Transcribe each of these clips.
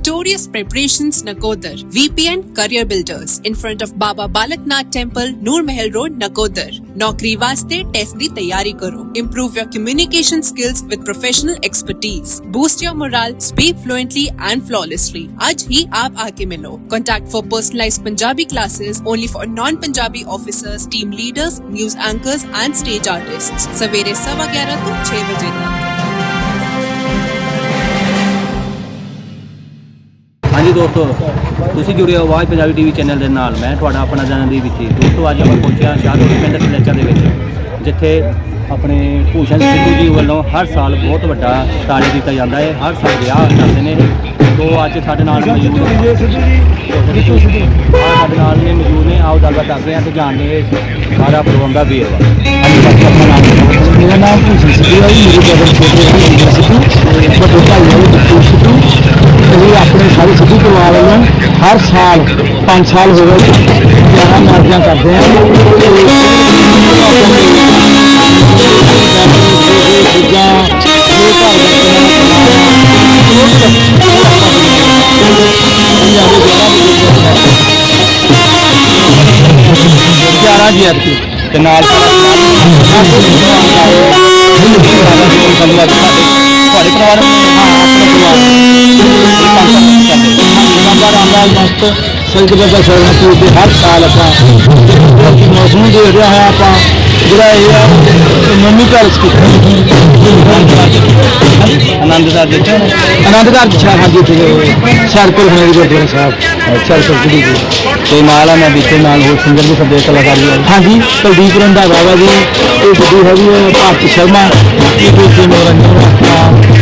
victorious preparations Nakodar, VPN Career Builders in front of Baba Balaknath Temple, Noor Mahal Road, Nakodar. ਨੌਕਰੀ ਵਾਸਤੇ test ਦੀ ਤਿਆਰੀ ਕਰੋ improve your communication skills with professional expertise boost your morale speak fluently and flawlessly ਅੱਜ ਹੀ ਆਪ ਆ ਕੇ ਮਿਲੋ contact for personalized Punjabi classes only for non Punjabi officers team leaders news anchors and stage artists ਸਵੇਰੇ 7:11 ਤੋਂ 6 ਵਜੇ ਤੱਕ ਹਾਂਜੀ ਦੋਸਤੋ ਤੁਸੀਂ ਜੁੜੇ ਹੋ ਆਵਾਜ਼ ਪੰਜਾਬੀ ਟੀਵੀ ਚੈਨਲ ਦੇ ਨਾਲ। ਮੈਂ ਤੁਹਾਡਾ ਆਪਣਾ ਜਨਨਦੀਪ ਵਿੱਚੀ ਦੋਸਤੋ ਅੱਜ ਆਪਾਂ ਪਹੁੰਚਿਆ ਸ਼ਾਹਪੁਰ ਪਿੰਡ ਸਲੇਚਾ ਦੇ ਵਿੱਚ ਜਿੱਥੇ ਆਪਣੇ ਭੂਸ਼ਣ ਸਿੱਧੂ ਜੀ ਵੱਲੋਂ ਹਰ ਸਾਲ ਬਹੁਤ ਵੱਡਾ ਤਾਜ ਕੀਤਾ ਜਾਂਦਾ ਹੈ। ਹਰ ਸਾਲ ਵਿਆਹ ਕਰਦੇ ਨੇ। ਤੋਂ ਅੱਜ ਸਾਡੇ ਨਾਲ ਮੌਜੂਦ ਨੇ। ਸਿੱਧੂ ਜੀ ਸਾਡੇ ਨਾਲ ਨੇ ਮੌਜੂਦ ਨੇ। ਆਓ ਗੱਲਬਾਤ ਕਰਦੇ ਹਾਂ ਤੇ ਜਾਣਦੇ ਸਾਰਾ ਪ੍ਰੋਗਰਾਮ ਦਾ ਵੇਰਵਾ। ਹਾਂਜੀ ਬਾਕੀ ਆਪਣਾ ਨਾਮ ਦੱਸੋ। ਮੇਰਾ ਨਾਮ ਭੂਸ਼ਣ ਸਿੱਧੂ ਹੈ ਜੀ, ਮੇਰੇ ਬ੍ਰਦਰ ਛੋਟੇ ਸਿੱਧੂ। ਵੱਡੇ ਭਾਈ ਹੈ ਬਿੱਟੂ ਸਿੱਧੂ। ਇਹ ਆਪਣੇ ਸਾਰੇ ਸਿੱਧੂ ਪਰਿਵਾਰ ਵੱਲੋਂ ਹਰ ਸਾਲ 5 ਸਾਲ ਹੋ ਗਏ ਵਿਆਹਾਂ ਮਾਰਜਾਂ ਕਰਦੇ ਆ ਗਿਆਰਾਂ ਜੀ ਐਤਕੀ ਤੇ ਨਾਲ ਤੁਹਾਡੇ ਪਰਿਵਾਰ ਲੰਬਾ ਰਾਮਦਾਸ ਮਸਤ ਸੈਦ ਬਾਬਾ ਸ਼ਰਨ ਪੂਰ ਦੇ ਹਰ ਸਾਲ ਆਪਾਂ ਬਾਕੀ ਮੌਸਮ ਦੇ ਰਿਹਾ ਹੈ ਆਪਾਂ ਜਿਹੜਾ ਇਹ ਆ ਨਵੀਂ ਪੈਲਸ ਆਨੰਦਦਾਰ ਦੇਖਿਆ ਨਾ? ਆਨੰਦਗੜ੍ਹ ਚ ਛਾ ਹਾਂਜੀ ਤੇ ਸਰਕਲ ਹੋਣੇ ਦੀ ਗੁਰਦੁਆਰਾ ਸਾਹਿਬ ਸਰਕਲ ਜੀ। ਤੇ ਨਾਲ ਆ ਮੈਂ ਵਿੱਚੇ ਨਾਲ ਹੋਰ ਸਿੰਗਰ ਵੀ ਸਭ ਕਲਾਕਾਰੀ ਆ। ਹਾਂਜੀ ਕੁਲਦੀਪ ਰੰਧਾਵਾ ਵਾ ਜੀ ਇਹ ਗੱਡੀ ਹੈਗੀ ਹੈ ਭਾਰਤ ਸ਼ਰਮਾ ਇਹ ਦੇ ਮਨੋਰੰਜਨ ਦਾ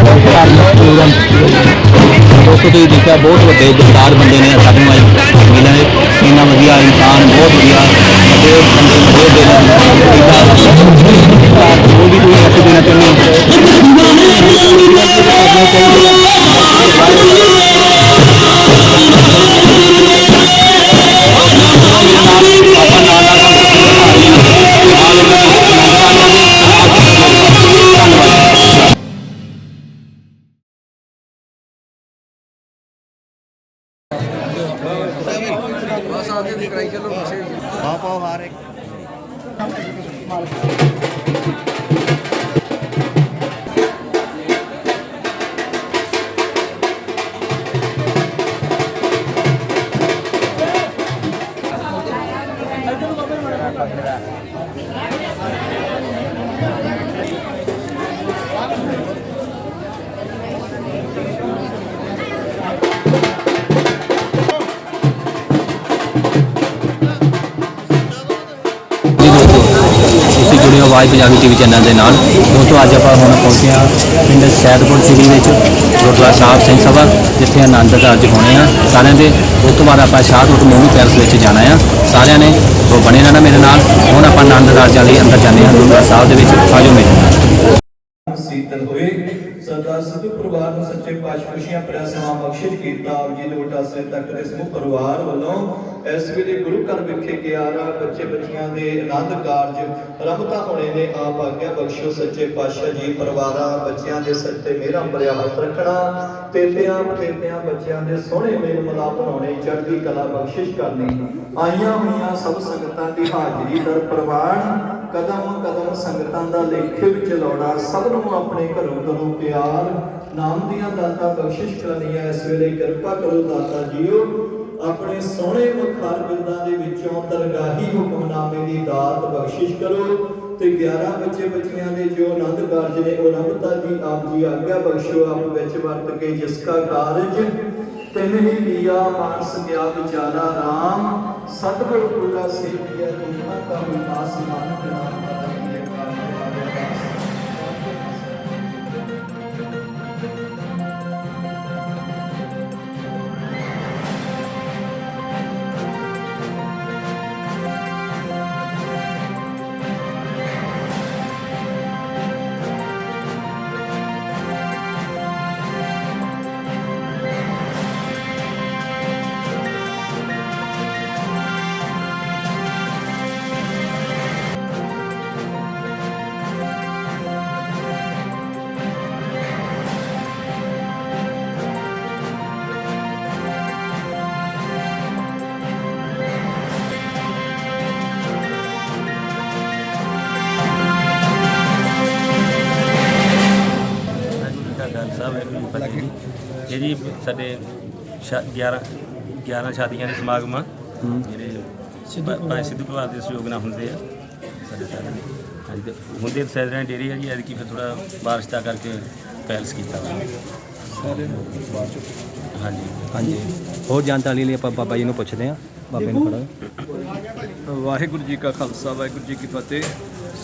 ਦੋਸਤੋ, ਤੁਸੀਂ ਦੇਖਿਆ, ਬਹੁਤ ਵੱਡੇ ਜਗਦਾਰ ਬੰਦੇ ਨੇ ਸਾਡੇ ਨਾਲ ਮਿਲੇ ਨੇ। ਇੰਨਾ ਵਧੀਆ ਇਨਸਾਨ, ਬਹੁਤ ਵਧੀਆ ਵੱਡੇ ਬੰਦੇ ਵੱਡੇ ਦੇ ਨੇ ਉਹ ਵੀ ਕੋਈ ਮੈਸੇਜ ਦੇਣਾ ਚਾਹੁੰਦੇ ਹੋ? ਜੁੜੇ ਆਵਾਜ਼ ਪੰਜਾਬੀ ਟੀਵੀ ਚੈਨਲ ਦੇ ਨਾਲ। ਦੋਸਤੋ, ਅੱਜ ਆਪਾਂ ਹੁਣ ਪਹੁੰਚੇ ਹਾਂ ਪਿੰਡ ਸੈਦਪੁਰ ਸਿਟੀ ਵਿੱਚ, ਗੁਰਦੁਆਰਾ ਸਾਹਿਬ ਸਿੰਘ ਸਭਾ, ਜਿੱਥੇ ਆਨੰਦ ਕਾਰਜ ਹੋਣੇ ਆ। ਸਾਰਿਆਂ ਦੇ ਉਸ ਤੋਂ ਬਾਅਦ ਆਪਾਂ ਸ਼ਾਹਕੋਟ ਮੂਵੀ ਪੈਲਸ ਵਿੱਚ ਜਾਣਾ ਆ। ਸਾਰਿਆਂ ਨੇ ਉਹ ਬਣੇ ਰਹਿਣਾ ਮੇਰੇ ਨਾਲ। ਹੁਣ ਆਪਾਂ ਆਨੰਦ ਕਾਰਜਾਂ ਲਈ ਅੰਦਰ ਜਾਂਦੇ ਹਾਂ, ਗੁਰਦੁਆਰਾ ਸਾਹਿਬ ਦੇ ਵਿੱਚ। ਆਜੋ ਮੇਰੇ ਨਾਲ। ਸੀਤਲ ਹੋਏ। ਸਰਦਾਰ ਸਿੱਧੂ ਪਰਿਵਾਰ ਨੂੰ ਸੱਚੇ ਪਾਤਸ਼ਾਹ ਖੁਸ਼ੀਆਂ ਭਰਿਆ ਸਮਾਂ ਬਖਸ਼ਿਸ਼ ਕੀਤਾ ਆਪ ਜੀ ਦੇ ਵੱਡਾ ਤੱਕ ਦੇ ਸਮੂਹ ਪਰਿਵਾਰ ਵੱਲੋਂ ਇਸ ਵੇਲੇ ਗੁਰੂ ਘਰ ਵਿਖੇ 11 ਬੱਚੇ ਬੱਚੀਆਂ ਦੇ ਆਨੰਦ ਕਾਰਜ ਰਮਤਾ ਹੋਣੇ ਨੇ, ਆਪ ਆਗਿਆ ਬਖਸ਼ੋ ਸੱਚੇ ਪਾਤਸ਼ਾਹ ਜੀ, ਪਰਿਵਾਰਾਂ, ਬੱਚਿਆਂ ਦੇ ਸਿਰ ਤੇ ਮੇਰਾ ਭਰਿਆ ਹੱਥ ਰੱਖਣਾ, ਤੇਤਿਆਂ ਤੇਤਿਆਂ, ਬੱਚਿਆਂ ਦੇ ਸੋਹਣੇ ਮੇਲ ਮਿਲਾਪ ਬਣਾਉਣੇ ਚੜ੍ਹਦੀ ਕਲਾ ਬਖਸ਼ਿਸ਼ ਕਰਨੀ, ਆਈਆਂ ਹੋਈਆਂ ਸਭ ਸੰਗਤਾਂ ਦੀ ਹਾਜ਼ਰੀ ਦਰ ਪ੍ਰਵਾਨ, ਕਦਮ ਕਦਮ ਸੰਗਤਾਂ ਦਾ ਲੇਖੇ ਵਿੱਚ ਲੋੜਾ ਸਭ ਨੂੰ ਆਪਣੇ ਘਰੋਂ ਘਰੋਂ ਪਿਆਰ, ਨਾਮ ਦੀਆਂ ਦਾਤਾਂ ਬਖਸ਼ਿਸ਼ ਕਰਨੀ ਹੈ ਇਸ ਵੇਲੇ ਕਿਰਪਾ ਕਰੋ ਦਾਤਾ ਜੀਓ ਆਪਣੇ ਸੋਹਣੇ ਮੁਖਾਰ ਬਿੰਦਾਂ ਦੇ ਵਿੱਚੋਂ ਦਰਗਾਹੀ ਹੁਕਮਨਾਮੇ ਦੀ ਦਾਤ ਬਖਸ਼ਿਸ਼ ਕਰੋ ਤੇ 11 ਬੱਚੇ ਬੱਚੀਆਂ ਦੇ ਜੋ ਆਨੰਦ ਕਾਰਜ ਨੇ, ਉਹ ਰਬਤਾ ਜੀ ਆਪ ਜੀ ਆਗਿਆ ਬਖਸ਼ੋ, ਆਪ ਵਿੱਚ ਵਰਤ ਕੇ ਜਿਸ ਕਾ ਕਾਰਜ। ਤਿਨ ਹੀ ਲਿਆ ਮਾਨਸ ਗਿਆ ਵਿਚਾਰਾ ਰਾਮ। ਸਤਿਗੁਰ ਪੁਰਾ ਸੇਵੀਆ ਤੁਮਾ ਕਾ ਵਿਨਾਸ਼ ਮਾਨ ਨਾਮ ਇਹ ਜੀ ਸਾਡੇ ਸ਼ਾ- 11 11 ਸ਼ਾਦੀਆਂ ਦੇ ਸਮਾਗਮ ਆ। ਜਿਹੜੇ ਭਾਈ ਸਿੱਧੂ ਪਰਿਵਾਰ ਦੇ ਸਹਿਯੋਗ ਨਾਲ ਹੁੰਦੇ ਆ। ਸਾਡੇ ਸਾਰੇ ਹਾਂਜੀ ਤੇ ਹੁੰਦੇ ਸੈਦਰਾਂ ਡੇਰੀ ਆ ਜੀ ਐਤਕੀ ਫਿਰ ਥੋੜਾ ਬਾਰਿਸ਼ ਦਾ ਕਰਕੇ ਪੈਲਸ ਕੀਤਾ ਵਾ। ਹਾਂਜੀ। ਹਾਂਜੀ। ਹੋਰ ਜਾਣਕਾਰੀ ਲਈ ਆਪਾਂ ਬਾਬਾ ਜੀ ਨੂੰ ਪੁੱਛਦੇ ਹਾਂ। ਬਾਬੇ ਨੂੰ ਖੜਾ ਵਾਹਿਗੁਰੂ ਜੀ ਕਾ ਖਾਲਸਾ ਵਾਹਿਗੁਰੂ ਜੀ ਕੀ ਫਤਿਹ।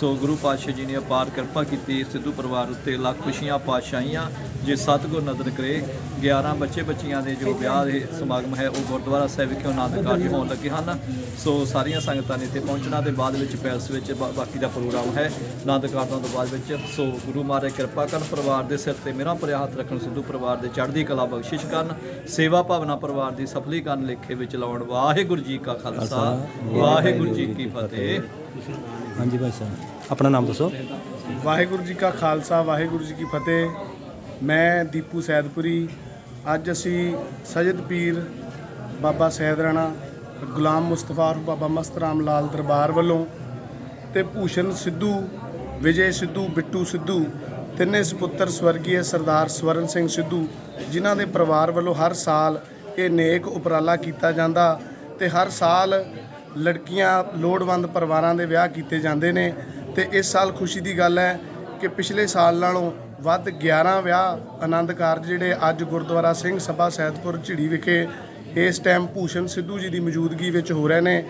ਸੋ ਗੁਰੂ ਪਾਤਸ਼ਾਹ ਜੀ ਨੇ ਅਪਾਰ ਕਿਰਪਾ ਕੀਤੀ ਸਿੱਧੂ ਪਰਿਵਾਰ ਉੱਤੇ ਲੱਖ ਖੁਸ਼ੀਆਂ ਪਾਤਸ਼ਾਹੀਆਂ ਜੇ ਸਤਿਗੁਰ ਨਦਰ ਕਰੇ 11 ਬੱਚੇ ਬੱਚੀਆਂ ਦੇ ਜੋ ਵਿਆਹ ਦੇ ਸਮਾਗਮ ਹੈ ਉਹ ਗੁਰਦੁਆਰਾ ਸਾਹਿਬ ਵਿਖੇ ਆਨੰਦ ਕਾਰਜ ਹੋਣ ਲੱਗੇ ਹਨ। ਸੋ ਸਾਰੀਆਂ ਸੰਗਤਾਂ ਨੇ ਇੱਥੇ ਪਹੁੰਚਣਾ ਤੇ ਬਾਅਦ ਵਿੱਚ ਪੈਲਸ ਵਿੱਚ ਬਾਕੀ ਦਾ ਪ੍ਰੋਗਰਾਮ ਹੈ ਆਨੰਦ ਕਾਰਜਾਂ ਤੋਂ ਬਾਅਦ ਵਿੱਚ। ਸੋ ਗੁਰੂ ਮਹਾਰਾਜ ਕਿਰਪਾ ਕਰਨ ਪਰਿਵਾਰ ਦੇ ਸਿਰ ਤੇ ਮੇਰਾ ਭਰਿਆ ਹੱਥ ਰੱਖਣ ਸਿੱਧੂ ਪਰਿਵਾਰ ਦੇ ਚੜ੍ਹਦੀ ਕਲਾ ਬਖਸ਼ਿਸ਼ ਕਰਨ ਸੇਵਾ ਭਾਵਨਾ ਪਰਿਵਾਰ ਦੀ ਸਫਲੀ ਕਰਨ ਲੇਖੇ ਵਿੱਚ ਲਾਉਣ। ਵਾਹਿਗੁਰੂ ਜੀ ਕਾ ਖਾਲਸਾ। ਵਾਹਿਗੁਰੂ ਜੀ ਕੀ ਫਤਿਹ। ਹਾਂਜੀ ਭਾਈ ਸਾਹਿਬ, ਆਪਣਾ ਨਾਮ ਦੱਸੋ। ਵਾਹਿਗੁਰੂ ਜੀ ਕਾ ਖਾਲਸਾ, ਵਾਹਿਗੁਰੂ ਜੀ ਕੀ ਫਤਿਹ। ਮੈਂ ਦੀਪੂ ਸੈਦਪੁਰੀ। ਅੱਜ ਅਸੀਂ ਸਜਦ ਪੀਰ ਬਾਬਾ ਸੈਦ ਰਾਣਾ, ਗੁਲਾਮ ਮੁਸਤਫਾ ਬਾਬਾ ਮਸਤ ਰਾਮ ਲਾਲ ਦਰਬਾਰ ਵੱਲੋਂ ਤੇ ਭੂਸ਼ਣ ਸਿੱਧੂ, ਵਿਜੇ ਸਿੱਧੂ, ਬਿੱਟੂ ਸਿੱਧੂ, ਤਿੰਨੇ ਸੁਪੁੱਤਰ ਸਵਰਗੀ ਸਰਦਾਰ ਸਵਰਨ ਸਿੰਘ ਸਿੱਧੂ, ਜਿਨ੍ਹਾਂ ਦੇ ਪਰਿਵਾਰ ਵੱਲੋਂ ਹਰ ਸਾਲ ਇਹ ਨੇਕ ਉਪਰਾਲਾ ਕੀਤਾ ਜਾਂਦਾ ਤੇ ਹਰ ਸਾਲ ਲੜਕੀਆਂ ਲੋੜਵੰਦ ਪਰਿਵਾਰਾਂ ਦੇ ਵਿਆਹ ਕੀਤੇ ਜਾਂਦੇ ਨੇ ਤੇ ਇਸ ਸਾਲ ਖੁਸ਼ੀ ਦੀ ਗੱਲ ਹੈ ਕਿ ਪਿਛਲੇ ਸਾਲ ਨਾਲੋਂ ਵੱਧ 11 ਵਿਆਹ ਆਨੰਦ ਕਾਰਜ ਜਿਹੜੇ ਅੱਜ ਗੁਰਦੁਆਰਾ ਸਿੰਘ ਸਭਾ ਸੈਦਪੁਰ ਝਿੜੀ ਵਿਖੇ ਇਸ ਟਾਈਮ ਭੂਸ਼ਣ ਸਿੱਧੂ ਜੀ ਦੀ ਮੌਜੂਦਗੀ ਵਿੱਚ ਹੋ ਰਹੇ ਨੇ,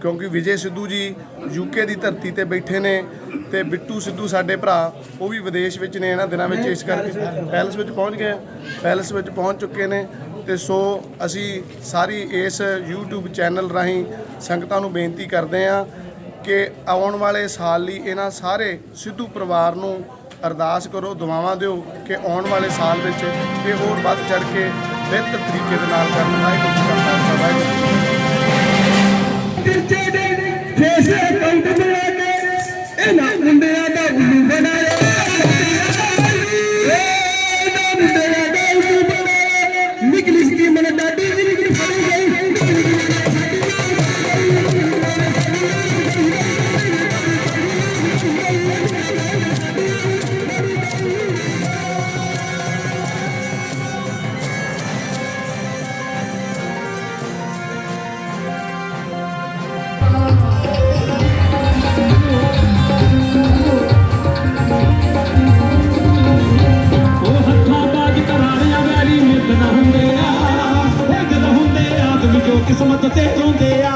ਕਿਉਂਕਿ ਵਿਜੇ ਸਿੱਧੂ ਜੀ ਯੂਕੇ ਦੀ ਧਰਤੀ ਤੇ ਬੈਠੇ ਨੇ ਤੇ ਬਿੱਟੂ ਸਿੱਧੂ ਸਾਡੇ ਭਰਾ, ਉਹ ਵੀ ਵਿਦੇਸ਼ ਵਿੱਚ ਨੇ, ਇਹਨਾਂ ਦਿਨਾਂ ਵਿੱਚ ਇਸ ਕਰਕੇ ਪੈਲਸ ਵਿੱਚ ਪਹੁੰਚ ਗਏ ਆ। ਪੈਲਸ ਵਿੱਚ ਪਹੁੰਚ ਚੁੱਕੇ ਨੇ ਤੇ ਸੋ ਅਸੀਂ ਸਾਰੀ ਇਸ YouTube ਚੈਨਲ ਰਾਹੀਂ ਸੰਗਤਾਂ ਨੂੰ ਬੇਨਤੀ ਕਰਦੇ ਹਾਂ ਕਿ ਆਉਣ ਵਾਲੇ ਸਾਲ ਲਈ ਇਹਨਾਂ ਸਾਰੇ ਸਿੱਧੂ ਪਰਿਵਾਰ ਨੂੰ ਅਰਦਾਸ ਕਰੋ, ਦੁਆਵਾਂ ਦਿਓ ਕਿ ਆਉਣ ਵਾਲੇ ਸਾਲ ਵਿੱਚ ਇਹ ਹੋਰ ਵੱਧ ਚੜ ਕੇ ਬਿਹਤਰ ਤਰੀਕੇ ਦੇ ਨਾਲ ਕਰਨ। ਵਾਹਿਗੁਰੂ ਜੀ ਕਾ ਖਾਲਸਾ, ਵਾਹਿਗੁਰੂ ਜੀ ਕੀ ਅਕਾਊਂਟ ਬਣਾ ਕੇ, ਇਹਨਾਂ ਮੁੰਡਿਆਂ ਦਾ ਉੱਲੂ ਬਣਾਇਆ ਇਹਨਾਂ ਮੁੰਡਿਆਂ ਦਾ ਆਦਮੀ ਰੋਂਦੇ ਆ।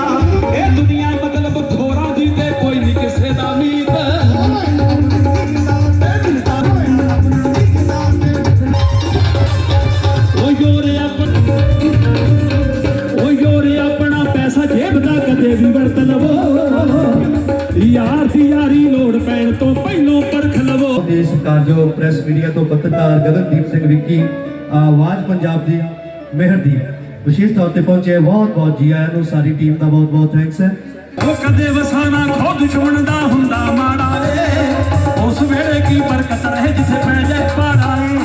ਇਹ ਦੁਨੀਆ ਮਤਲਬ ਖੋਰਾ ਦੀ ਤੇ ਕੋਈ ਨਹੀਂ ਕਿਸੇ ਦਾ ਮੀਤ। ਆਪਣਾ ਪੈਸਾ ਜੇਬ ਦਾ ਕਦੇ ਵੀ ਵਰਤ ਲਵੋ। ਯਾਰ ਦੀ ਯਾਰੀ ਲੋੜ ਪੈਣ ਤੋਂ ਪਹਿਲੋਂ ਪਰਖ ਲਵੋ। ਦੇਸ਼ ਕਾਰਜੋ, ਪ੍ਰੈਸ ਮੀਡੀਆ ਤੋਂ ਪੱਤਰਕਾਰ ਗਗਨਦੀਪ ਸਿੰਘ ਵਿੱਕੀ, ਆਵਾਜ਼ ਪੰਜਾਬ ਦੀ ਮਿਹਰਦੀਪ ਵਿਸ਼ੇਸ਼ ਤੌਰ ਤੇ ਪਹੁੰਚੇ ਬਹੁਤ ਬਹੁਤ ਜੀ ਆਇਆਂ ਨੂੰ, ਸਾਰੀ ਟੀਮ ਦਾ ਬਹੁਤ ਬਹੁਤ ਥੈਂਕਸ ਹੈ। ਉਹ ਕਦੇ ਵਸਾਣਾ ਖੋ ਦੁਸ਼ਮਣ ਦਾ ਹੁੰਦਾ ਮਾੜਾ ਏ। ਉਸ ਵੇਲੇ ਕੀ ਬਰਕਤ ਰਹੇ ਜਿੱਥੇ ਪੈ ਜਾਏ ਪਾੜਾ ਏ।